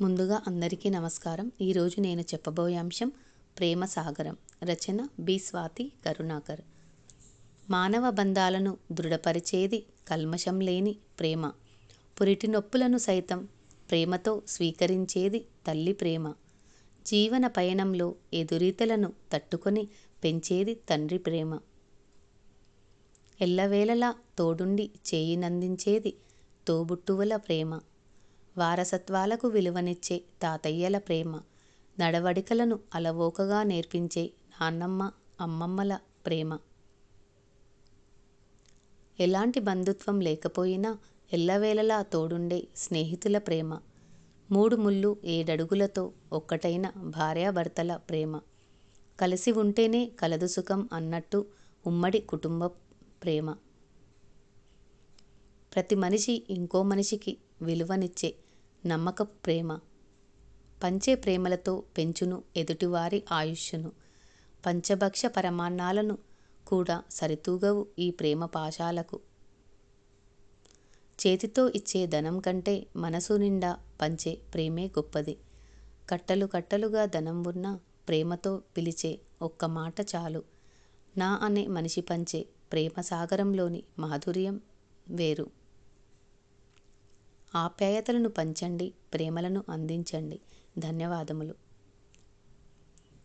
ముందుగా అందరికీ నమస్కారం. ఈరోజు నేను చెప్పబోయే అంశం ప్రేమ సాగరం. రచన బి స్వాతి కరుణాకర్. మానవ బంధాలను దృఢపరిచేది కల్మషం లేని ప్రేమ. పురిటి నొప్పులను సైతం ప్రేమతో స్వీకరించేది తల్లి ప్రేమ. జీవన పయనంలో ఎదురీతలను తట్టుకొని పెంచేది తండ్రి ప్రేమ. ఎల్లవేళలా తోడుండి చేయినందించేది తోబుట్టువుల ప్రేమ. వారసత్వాలకు విలువనిచ్చే తాతయ్యల ప్రేమ. నడవడికలను అలవోకగా నేర్పించే నాన్నమ్మ అమ్మమ్మల ప్రేమ. ఎలాంటి బంధుత్వం లేకపోయినా ఎల్లవేళలా తోడుండే స్నేహితుల ప్రేమ. మూడు ముళ్ళు ఏడడుగులతో ఒక్కటైన భార్యాభర్తల ప్రేమ. కలిసి ఉంటేనే కలదు సుఖం అన్నట్టు ఉమ్మడి కుటుంబ ప్రేమ. ప్రతి మనిషి ఇంకో మనిషికి విలువనిచ్చే నమ్మకపు ప్రేమ. పంచే ప్రేమలతో పెంచును ఎదుటివారి ఆయుష్ను పంచభక్ష పరమాన్నాలను కూడా సరితూగవు ఈ ప్రేమ పాశాలకు. చేతితో ఇచ్చే ధనం కంటే మనసు నిండా పంచే ప్రేమే గొప్పది. కట్టలు కట్టలుగా ధనం ఉన్న ప్రేమతో పిలిచే ఒక్క మాట చాలు. నా అనే మనిషి పంచే ప్రేమ సాగరంలోని మాధుర్యం వేరు. ఆప్యాయతలను పంచండి ప్రేమలను అందించండి. ధన్యవాదములు.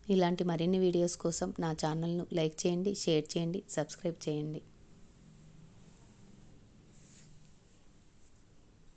ఇలాంటి మరిన్ని వీడియోస్ కోసం నా ఛానల్ను లైక్ చేయండి షేర్ చేయండి సబ్స్క్రైబ్ చేయండి.